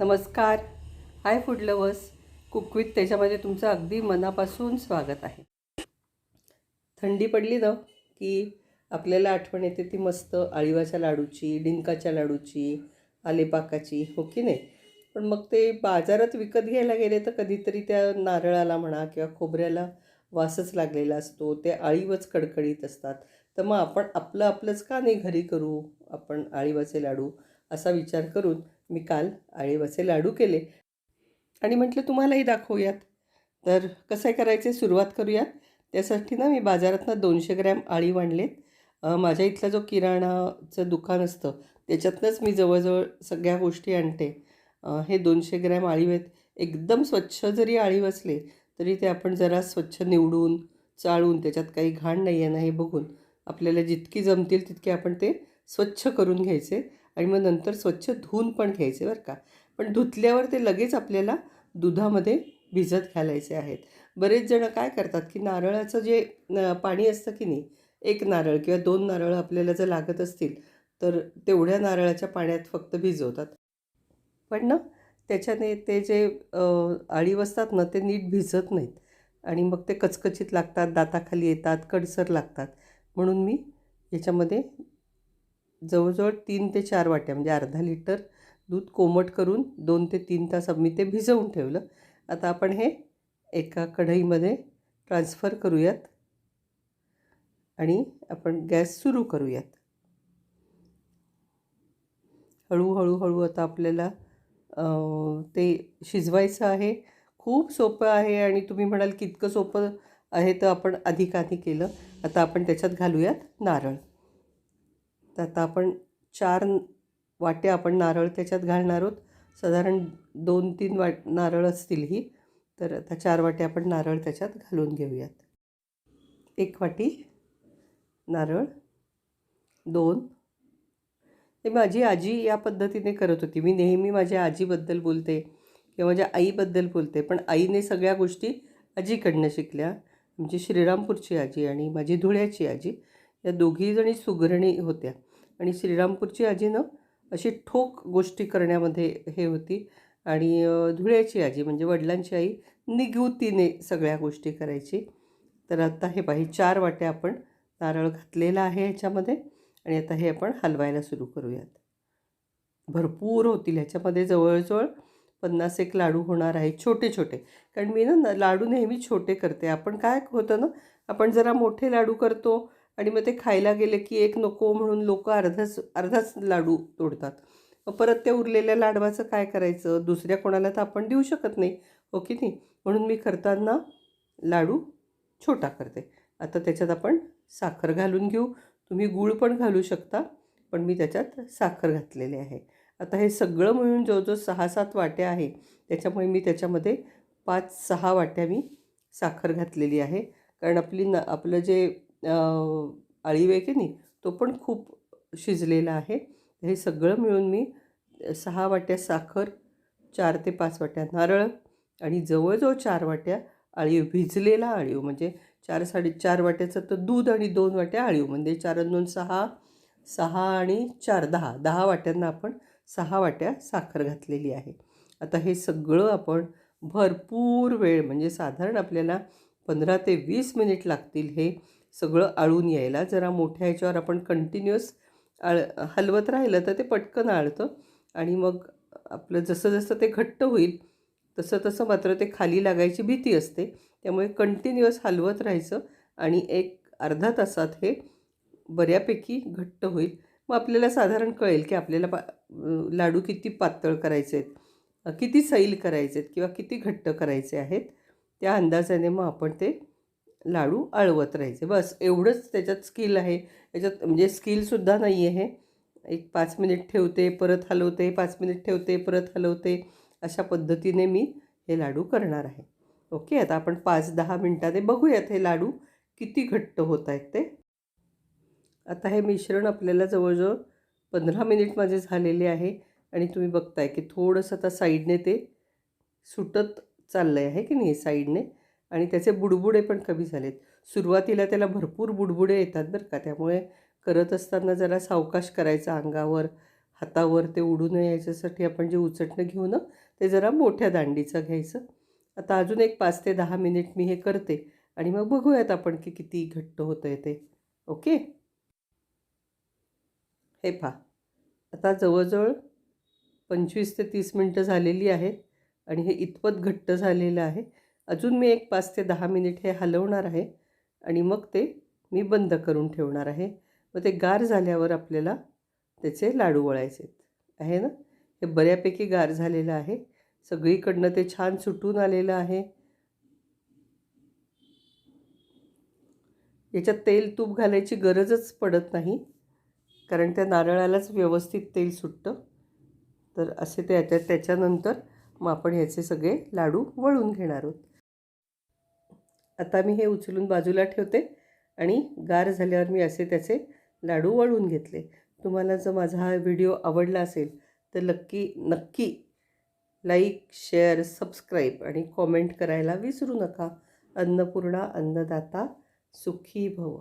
नमस्कार. Hi food lovers cook with त्याच्यामध्ये तुमचं अगदी मनापासून स्वागत आहे. थंडी पडली ना की आपल्याला आठवण येते ती मस्त आळीवाच्या लाडूची डिंकाच्या लाडूची आलेपाकाची हो की नाही? पण मग ते बाजारात विकत घ्यायला गेले तर कधीतरी त्या नारळाला म्हणा किंवा खोबऱ्याला वासच लागलेला असतो ते आळीवच कडकडीत असतात. तर मग आपण आपलं आपलंच का नाही घरी करू आपण आळीवाचे लाडू? असा विचार करून मी काल आळीवाचे लाडू केले आणि म्हटलं तुम्हालाही दाखवूयात. तर कसं करायचे? सुरुवात करूयात. त्यासाठी ना मी बाजारातनं दोनशे ग्रॅम आळी आणलेत माझ्या इथला जो किराणाचं दुकान असतं त्याच्यातनंच मी जवळजवळ सगळ्या गोष्टी आणते. हे दोनशे ग्रॅम आळीव आहेत. एकदम स्वच्छ जरी आळीव असले तरी ते आपण जरा स्वच्छ निवडून चाळून त्याच्यात काही घाण नाही आहे ना हे बघून आपल्याला जितकी जमतील तितके आपण ते स्वच्छ करून घ्यायचे. आणि मग नंतर स्वच्छ धुवून पण घ्यायचे बरं का. पण धुतल्यावर ते लगेच आपल्याला दुधामध्ये भिजत घालायचे आहेत. बरेच जणं काय करतात की नारळाचं जे न- पाणी असतं की नाही एक नारळ किंवा दोन नारळ आपल्याला जर लागत असतील तर तेवढ्या नारळाच्या पाण्यात फक्त भिजवतात. पण ना त्याच्याने ते जे आळीव असतात ना ते नीट भिजत नाहीत. आणि मग ते कचकचीत लागतात दाताखाली येतात कडसर लागतात. म्हणून मी याच्यामध्ये जवळजवळ तीन ते चार वाट्या म्हणजे अर्धा लिटर दूध कोमट करून दोन ते तीन तास मी ते भिजवून ठेवलं. आता आपण हे एका कढईमध्ये ट्रान्स्फर करूयात आणि आपण गॅस सुरू करूयात. हळूहळू हळू आता आपल्याला ते शिजवायचं आहे. खूप सोपं आहे आणि तुम्ही म्हणाल की इतकं सोपं आहे तर आपण अधिक केलं. आता आपण त्याच्यात घालूयात नारळ. तर आता आपण चार वाट्या आपण नारळ त्याच्यात घालणार आहोत. साधारण दोन तीन वाट नारळ असतील ही. तर आता चार वाट्या आपण नारळ त्याच्यात घालून घेऊयात. एक वाटी नारळ दोन. हे माझी आजी या पद्धतीने करत होती. मी नेहमी माझ्या आजीबद्दल बोलते किंवा माझ्या आईबद्दल बोलते. पण आईने सगळ्या गोष्टी आजीकडनं शिकल्या. आमची श्रीरामपूरची आजी आणि माझी धुळ्याची आजी. या दोघीजणी सुगरणी होत्या. आणि श्रीरामपूरची आजीनं अशी ठोक गोष्टी करण्यामध्ये हे होती. आणि धुळ्याची आजी म्हणजे वडिलांची आई निगुतीने सगळ्या गोष्टी करायची. तर आता हे पाही चार वाट्या आपण नारळ घातलेला आहे ह्याच्यामध्ये आणि आता हे आपण हलवायला सुरू करूयात. भरपूर होतील ह्याच्यामध्ये जवळजवळ पन्नास एक लाडू होणार आहे छोटे छोटे. कारण मी ना लाडू नेहमी छोटे करते. आपण काय होतं ना आपण जरा मोठे लाडू करतो आणि मग ते खायला गेले की एक नको म्हणून लोक अर्धाच अर्धाच लाडू तोडतात. मग परत त्या उरलेल्या लाडवाचं काय करायचं? दुसऱ्या कोणाला तर आपण देऊ शकत नाही हो की नाही? म्हणून मी करताना लाडू छोटा करते. आता त्याच्यात आपण साखर घालून घेऊ. तुम्ही गूळ पण घालू शकता पण मी त्याच्यात साखर घातलेली आहे. आता हे सगळं मिळून जो जो सहा सात वाट्या आहे. त्याच्यामुळे मी त्याच्यामध्ये पाच सहा वाट्या मी साखर घातलेली आहे. कारण आपली न आपलं जे अळीव आहे की नाही तो पण खूप शिजलेला आहे. हे सगळं मिळून मी सहा वाट्या साखर चार ते पाच वाट्या नारळ आणि जवळजवळ चार वाट्या अळीव भिजलेला अळीव. म्हणजे चार साडेचार वाट्याचं तर दूध आणि दोन वाट्या अळीव. म्हणजे चार दोन सहा सहा आणि चार दहा. दहा वाट्यांना आपण सहा वाट्या साखर घातलेली आहे. आता हे सगळं आपण भरपूर वेळ म्हणजे साधारण आपल्याला पंधरा ते वीस मिनिट लागतील हे सगळं आळून यायला. जरा मोठ्या ह्याच्यावर आपण कंटिन्युअस आळ हलवत राहिलं तर ते पटकन आळतं. आणि मग आपलं जसं जसं ते घट्ट होईल तसं तसं मात्र ते खाली लागायची भीती असते. त्यामुळे कंटिन्युअस हलवत राहायचं आणि एक अर्धा तासात हे बऱ्यापैकी घट्ट होईल. मग आपल्याला साधारण कळेल की आपल्याला पा लाडू किती पातळ करायचे आहेत किती सैल करायचे आहेत किंवा किती घट्ट करायचे आहेत. त्या अंदाजाने मग आपण ते लाडू आळवत राहायचे. बस एवढंच त्याच्यात स्किल आहे. त्याच्यात म्हणजे स्किलसुद्धा नाही आहे एक पाच मिनिट ठेवते परत हलवते पाच मिनिट ठेवते परत हलवते. अशा पद्धतीने मी हे लाडू करणार आहे. ओके आता आपण पाच दहा मिनटाने बघूयात हे लाडू किती घट्ट होत आहेत ते. आता हे मिश्रण आपल्याला जवळजवळ पंधरा मिनिट माझे झालेले आहे आणि तुम्ही बघताय की थोडंसं आता साईडने ते सुटत चाललं आहे की नाही साईडने आणि त्याचे बुडबुडे पण कमी झालेत. सुरुवातीला त्याला भरपूर बुडबुडे येतात बरं का. त्यामुळे करत असताना जरा सावकाश करायचा अंगावर हातावर ते उडू नये याच्यासाठी आपण जे उचटणं घेऊ ना ते जरा मोठ्या दांडीचं घ्यायचं. आता अजून एक पाच ते दहा मिनिट मी हे करते आणि मग बघूयात आपण की किती घट्ट होतं आहे ते. ओके? हे पहा. आता जवळजवळ पंचवीस ते तीस मिनटं झालेली आहेत आणि हे इतपत घट्ट झालेलं आहे. अजून मी एक पाच ते दहा मिनिट हे हलवणार आहे आणि मग ते मी बंद करून ठेवणार आहे. मग ते गार झाल्यावर आपल्याला त्याचे लाडू वळायचे आहे ना? हे बऱ्यापैकी गार झालेलं आहे. सगळीकडनं ते छान सुटून आलेलं आहे. याच्यात तेल तूप घालायची गरजच पडत नाही कारण त्या नारळालाच व्यवस्थित तेल सुटतं. तर असे ते त्याच्यानंतर मग आपण ह्याचे सगळे लाडू वळून घेणार आहोत. आता मी हे उचलून बाजूला ठेवते आणि गार झाल्यावर मी असे त्याचे लाडू वळून घेतले. तुम्हाला जर माझा हा व्हिडिओ आवडला असेल तर नक्की नक्की लाईक शेअर सबस्क्राईब आणि कॉमेंट करायला विसरू नका. अन्नपूर्णा अन्नदाता सुखी भव.